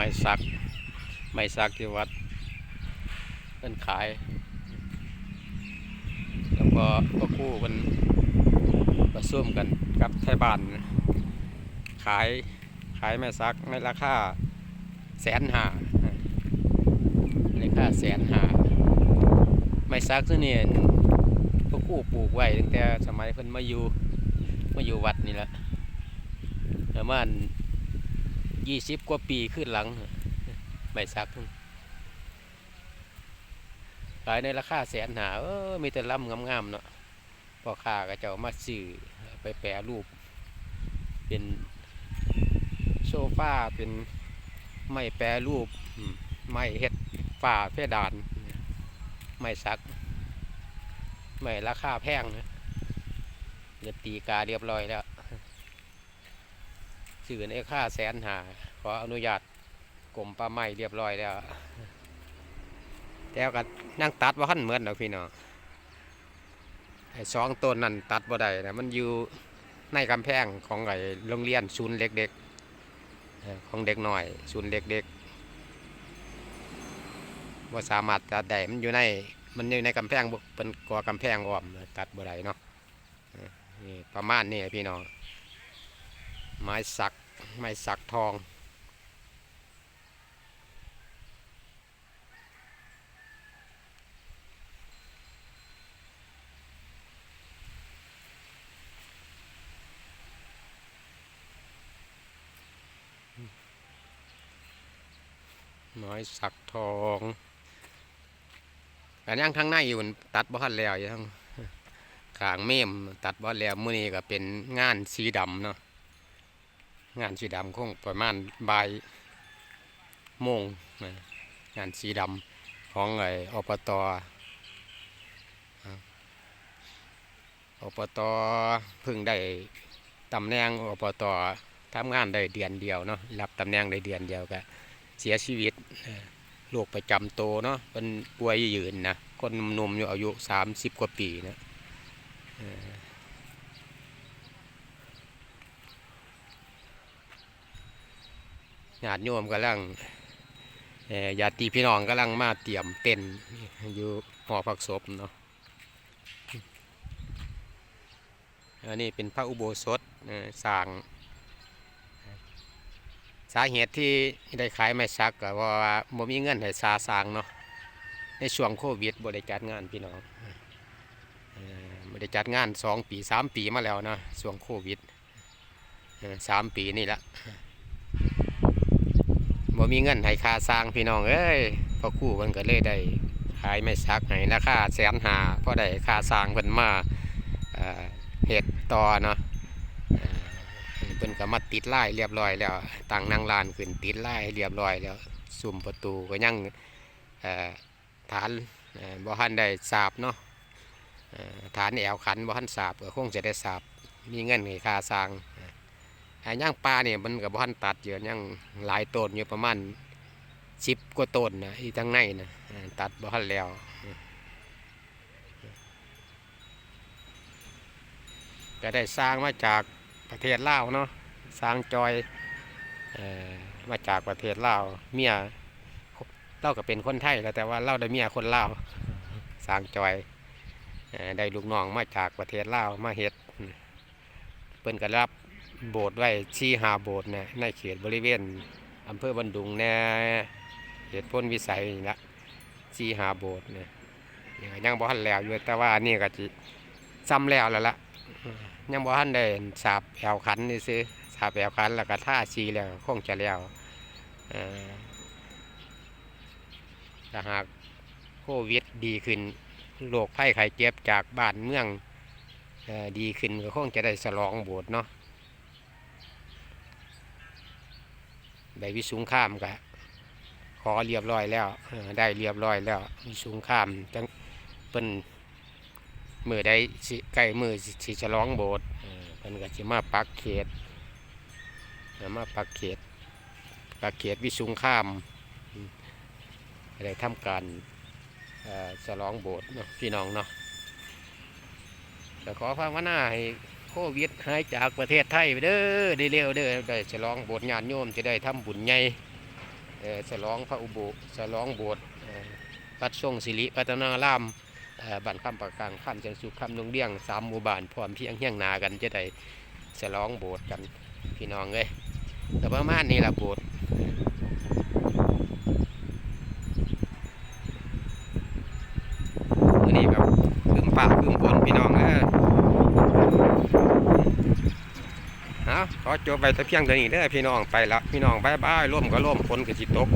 ม้สัก ไม้สักที่วัดเพิ่นขาย แล้วก็ก็คู่มันประสมกันกับไทยบ้านขายขายไม้สักในราคาแสนห้าราคาแสนห้าไม้สักตัวนี้ก็คู่ปลูกไว้ตั้งแต่สมัยเพิ่นมาอยู่มาอยู่วัดนี่แหละประมาณ ยี่สิบกว่าปีขึ้นหลังไม้สักขายในราคาแสนหาเออมีแต่ลำงามๆเนาะพอค้าก็จะมาซื้อไปแปรรูป เป็นโซฟาเป็นไม้แปรรูปไม้เฮ็ดฝ้าเพดานไม้สักไม้ราคาแพงนะเงินตีกาเรียบร้อยแล้ว ซื้อในค่าแสนหาขออนุญาตกรมป่าไม้เรียบร้อยแล้วแต่ก็นั่งตัดว่าขั้นเหมือนดอกพี่น้องไอ้สองต้นนั่นตัดบ่ได้นะมันอยู่ในกำแพงของไอ้โรงเรียนศูนย์เด็กๆของเด็กหน่อยศูนย์เด็กๆว่าสามารถตัดได้มันอยู่ในมันอยู่ในกำแพงเป็นกอกำแพงอ้อมตัดบ่ได้เนาะนี่ประมาณนี้พี่น้องไม้สัก ไม้สักทองน้อยสักทองอันยังข้างในอยู่มันตัดบ้านแล้วอยู่ทั้งขางเมมตัดบ้านแล้วมือนี้ก็เป็นงานสีดำเนาะ งานสีดำคงประมาณบ่ายโมงนะงานสีดำของไอ้อบตออบตเพิ่งได้ตำแหน่งอบตทำงานได้เดือนเดียวเนาะรับตำแหน่งได้เดือนเดียวก็เสียชีวิตโรคประจำตัวเนาะเป็นป่วยยืนนะคนหนุ่มๆอยู่อายุสามสิบกว่าปีนะเอ่อ ญาติโยมกำลังญาติพี่น้องกำลังมาเตรียมเต็นอยู่หอพักศพเนาะอันนี้เป็นพระอุโบสถสร้าง สาเหตุที่ได้ขายไม้สักก็เพราะว่าบ่มีเงินให้ซาสร้างเนาะในช่วงโควิดบ่ได้จัดงานพี่น้องบ่ได้จัดงานสองปีสามปีมาแล้วนะช่วงโควิดสามปีนี่ละ บ่มีเงินให้ค่าสร้างพี่น้องเอ้ยพอคู่เพิ่นก็เลยได้ขายไม้สักให้ราคาแสนหาพอได้ค่าสร้างเพิ่นมาเอ่อเฮ็ดต่อเนาะเพิ่นก็มาติดไล่เรียบร้อยแล้วตั้งนางลานขึ้นติดไล่เรียบร้อยแล้วสุ่มประตูก็ยังฐานบ่ทันได้สาบเนาะฐานแอวขันบ่ทันสาบก็คงจะได้สาบมีเงินให้ค่าสร้าง ย่างปลาเนี่ยมันก็บ่ทันตัดเยอะยังหลายต้นอยู่ประมาณ10กว่าต้นนะอีทั้งในนะตัดบ่ทันแล้วก็ได้สร้างมาจากประเทศลาวเนาะสร้างจอยออมาจากประเทศลาวเมียเล่าก็เป็นคนไทยแล้วแต่ว่าเล่าได้เมียคนลาวสร้างจอยอได้ลูกน้องมาจากประเทศลาวมาเฮ็ดเปิ้นก็รับ โบสถ์ไว้ชี้หาโบสถ์เนี่ยในเขตบริเวณอำเภอบันดุงแน่เขตพ้นวิสัยนี่ละชี้หาโบสถ์เนี่ยยังบ่ทันแล้วอยู่แต่ว่านี่ก็สิซ้ำแล้วแล้วละยังบ่ทันได้สาบแอวขันนี่ซื้อสาบแอวขันแล้วก็ท่าชีแล้วคงจะแล้วถ้าหากโควิดดีขึ้นโรคภัยไข้เจ็บจากบ้านเมืองดีขึ้นก็คงจะได้สลองโบสถ์เนาะ ได้วิสุงข้ามก็ขอเรียบร้อยแล้วได้เรียบร้อยแล้ววิสุงข้ามจังเป็นมือได้สิใกล้มือสิฉลองโบสถ์เอ่อเพิ่นก็สิมาปักเขตมาปักเขตปักเขตวิสุงข้ามอืมได้ทำการฉลองโบสถ์เนาะพี่น้องเนาะก็ขอภาวนาให้ โควิดหายจากประเทศไทยไปเด้อได้เร็วเด้อได้ฉลองโบสถ์ญาติโยมจะได้ทำบุญใหญ่เอ่อฉลองพระอุโบสถฉลองโบสถ์วัดทรงศิริพัฒนารามเอ่อบ้านคำปากกลางคำเชียงสุขคำนงเลี้ยงสามหมู่บ้านพร้อมเพียงเฮียงนากันจะได้ฉลองโบสถ์กันพี่น้องเอ้ยแต่ประมาณนี้ละโบสถ์นี้ครับคืมป่าคืมบนพี่น้องเอ้อเอา ขอจบไปแต่เพียงเท่านี้เด้อพี่น้องไปละพี่น้องบายบายร่มก็ร่มฝนก็สิตก